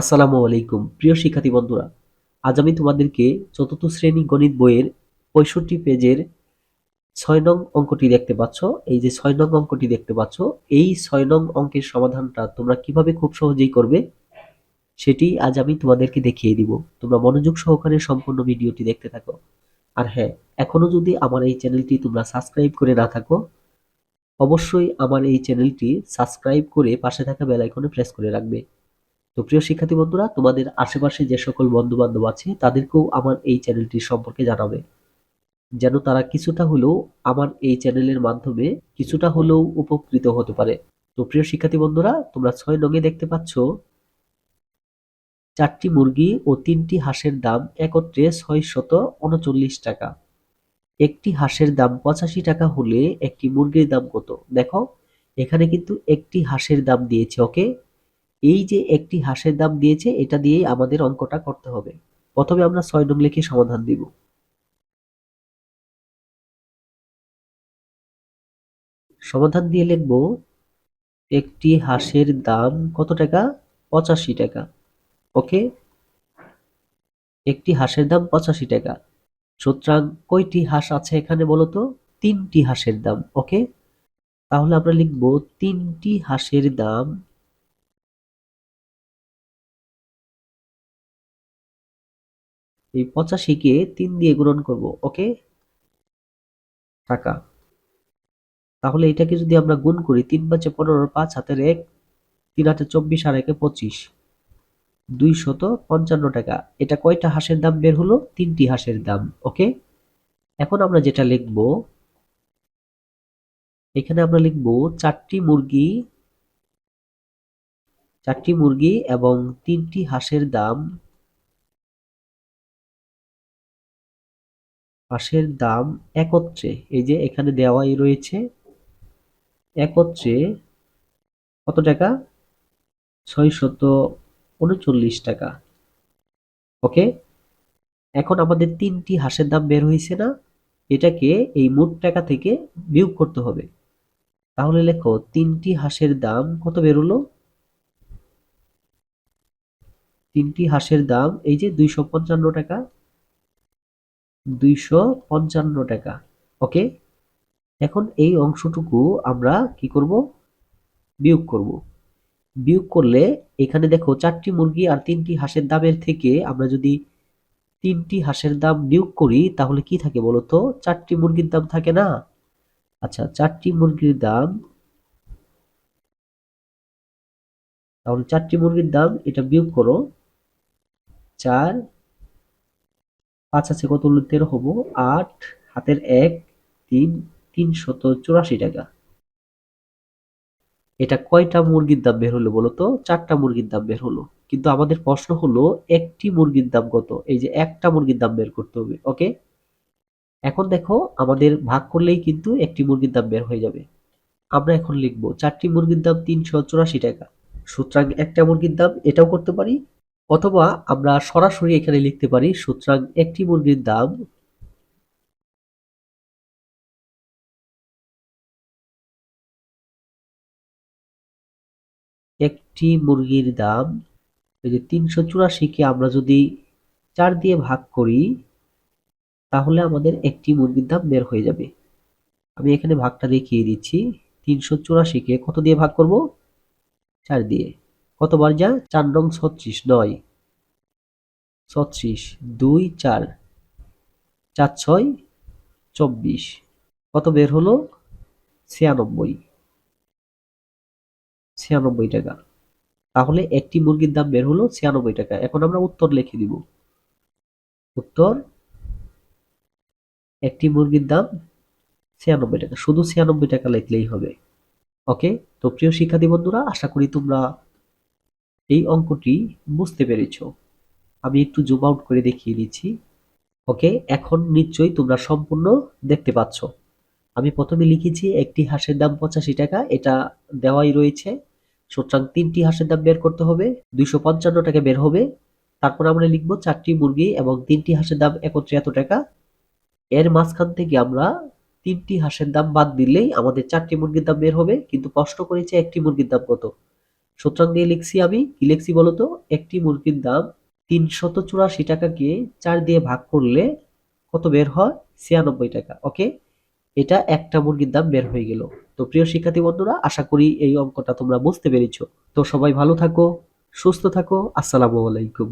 আসসালামু আলাইকুম। প্রিয় শিক্ষার্থী বন্ধুরা, আজ আমি তোমাদেরকে চতুর্থ শ্রেণি গণিত বইয়ের পঁয়ষট্টি পেজের ছয় নং অঙ্কটি দেখতে পাচ্ছ। এই যে ছয় নং অঙ্কটি দেখতে পাচ্ছ, এই ছয় নং অঙ্কের সমাধানটা তোমরা কীভাবে খুব সহজেই করবে সেটি আজ আমি তোমাদেরকে দেখিয়ে দিব। তোমরা মনোযোগ সহকারে সম্পূর্ণ ভিডিওটি দেখতে থাকো। আর হ্যাঁ এখনও যদি আমার এই চ্যানেলটি তোমরা সাবস্ক্রাইব করে না থাকো, অবশ্যই আমার এই চ্যানেলটি সাবস্ক্রাইব করে পাশে থাকা বেল আইকনে প্রেস করে রাখবে। তো প্রিয় শিক্ষার্থী বন্ধুরা, তোমাদের আশেপাশে যে সকল বন্ধু বান্ধব আছে, তাদেরকেও আমার এই চ্যানেলটি সম্পর্কে জানাবে। যেন তারা কিছুটা হলেও আমার এই চ্যানেলের মাধ্যমে কিছুটা হলেও উপকৃত হতে পারে। তো প্রিয় শিক্ষার্থী বন্ধুরা, তোমরা ছয় নঙে দেখতে পাচ্ছ, চারটি মুরগি ও তিনটি হাঁসের দাম একত্রে ছয় শত উনচল্লিশ টাকা। একটি হাঁসের দাম পঁচাশি টাকা হলে একটি মুরগির দাম কত? দেখো, এখানে কিন্তু একটি হাঁসের দাম দিয়েছে, ওকে? এই যে একটি হাঁসের দাম দিয়েছে, এটা দিয়েই আমাদের অঙ্কটা করতে হবে। প্রথমে আমরা ছয় নং লিখে সমাধান দিব। সমাধান দিয়ে লিখব, একটি হাঁসের দাম কত টাকা? পঁচাশি টাকা। ওকে? একটি হাঁসের দাম পঁচাশি টাকা। সুতরাং কয়টি হাঁস আছে এখানে বলো তো তিনটি হাঁসের দাম। ওকে? তাহলে আমরা লিখব, তিনটি হাঁসের দাম এই পঁচাশিকে তিন দিয়ে গুণন করব, ওকে? টাকা। তাহলে এটাকে যদি আমরা গুণ করি, তিন পাঁচে পনেরো, পাঁচ হাতের এক, তিন হাতে চব্বিশ আর একে পঁচিশ। দুই শত পঞ্চান্ন টাকা। এটা কয়টা হাঁসের দাম বের হলো? তিনটি হাঁসের দাম, ওকে? এখন আমরা যেটা লিখব, এখানে আমরা লিখব চারটি মুরগি চারটি মুরগি এবং তিনটি হাঁসের দাম হাঁসের দাম একত্রে, এই যে এখানে দেওয়াই রয়েছে, একত্রে কত টাকা? ছয়শত উনচল্লিশ টাকা। ওকে? এখন আমাদের তিনটি হাঁসের দাম বের হয়েছে না? এটাকে এই মোট টাকা থেকে বিয়োগ করতে হবে। তাহলে লেখো, তিনটি হাঁসের দাম কত বেরোলো? তিনটি হাঁসের দাম, এই যে দুইশো পঞ্চান্ন টাকা। দুইশো পঞ্চান্ন টাকা। ওকে? এখন এই অংশটুকু আমরা কি করব? বিয়োগ করব। বিয়োগ করলে এখানে দেখো চারটি মুরগি আর তিনটি হাঁসের দামের থেকে আমরা যদি তিনটি হাঁসের দাম বিয়োগ করি, তাহলে কি থাকে বলতো? চারটি মুরগির দাম থাকে না? আচ্ছা চারটি মুরগির দাম তাহলে চারটি মুরগির দাম এটা বিয়োগ করো। চার পাঁচ আছে, কত হলো? তেরো হব। আট, হাতের এক, তিন, তিনশত চুরাশি টাকা। এটা কয়টা মুরগির দাম বের হলো বলো তো? চারটা মুরগির দাম বের হলো। কিন্তু আমাদের প্রশ্ন হলো, একটি মুরগির দাম কত? এই যে একটা মুরগির দাম বের করতে হবে, ওকে? এখন দেখো, আমাদের ভাগ করলেই কিন্তু একটি মুরগির দাম বের হয়ে যাবে। আমরা এখন লিখব, চারটি মুরগির দাম তিনশো চুরাশি টাকা। সুতরাং একটা মুরগির দাম এটাও করতে পারি অথবা আমরা সরাসরি এখানে লিখতে পারি, সুতরাং একটি মুরগির দাম একটি মুরগির দাম, এই যে তিনশো চুরাশিকে আমরা যদি চার দিয়ে ভাগ করি, তাহলে আমাদের একটি মুরগির দাম বের হয়ে যাবে। আমি এখানে ভাগটা দেখিয়ে দিচ্ছি, তিনশো চুরাশিকে কত দিয়ে ভাগ করব? চার দিয়ে। কতবার যা চার নং ছত্রিশ, নয়। ছত্রিশ, দুই, চার। চার, ছয়, চব্বিশ। কত বের হলো? ছিয়ানব্বই। ছিয়ানব্বই টাকা। তাহলে একটি মুরগির দাম বের হলো ছিয়ানব্বই টাকা। এখন আমরা উত্তর লিখে দিব। উত্তর? একটি মুরগির দাম ছিয়ানব্বই টাকা। শুধু ছিয়ানব্বই টাকা লিখলেই হবে। ওকে? তো প্রিয় শিক্ষার্থী বন্ধুরা, আশা করি তোমরা এই অঙ্কটি বুঝতে পেরেছ। আমি একটু জুম আউট করে দেখিয়ে দিচ্ছি। ওকে, এখন নিশ্চয়ই তোমরা সম্পূর্ণ দেখতে পাচ্ছ। আমি প্রথমে লিখেছি একটি হাঁসের দাম পঁচাশি টাকা, এটা দেওয়াই রয়েছে। সুতরাং তিনটি হাঁসের দাম বের করতে হবে, দুইশো পঞ্চান্ন টাকা বের হবে। তারপর আমরা লিখব চারটি মুরগি এবং তিনটি হাঁসের দাম একত্রে এত টাকা। এর মাঝখান থেকে আমরা তিনটি হাঁসের দাম বাদ দিলেই আমাদের চারটি মুরগির দাম বের হবে, কিন্তু কষ্ট করেছে একটি মুরগির দাম কত। সূত্রাঙ্গে লিখছি আমি। কি লিখছি বলতো? একটি মুরগির দাম তিনশত চুরাশি টাকাকে চার দিয়ে ভাগ করলে কত বের হয়? ছিয়ানব্বই টাকা। ওকে এটা একটা মুরগির দাম বের হয়ে গেল। তো প্রিয় শিক্ষার্থী বন্ধুরা, আশা করি এই অঙ্কটা তোমরা বুঝতে পেরেছ। তো সবাই ভালো থাকো, সুস্থ থাকো। আসসালামু আলাইকুম।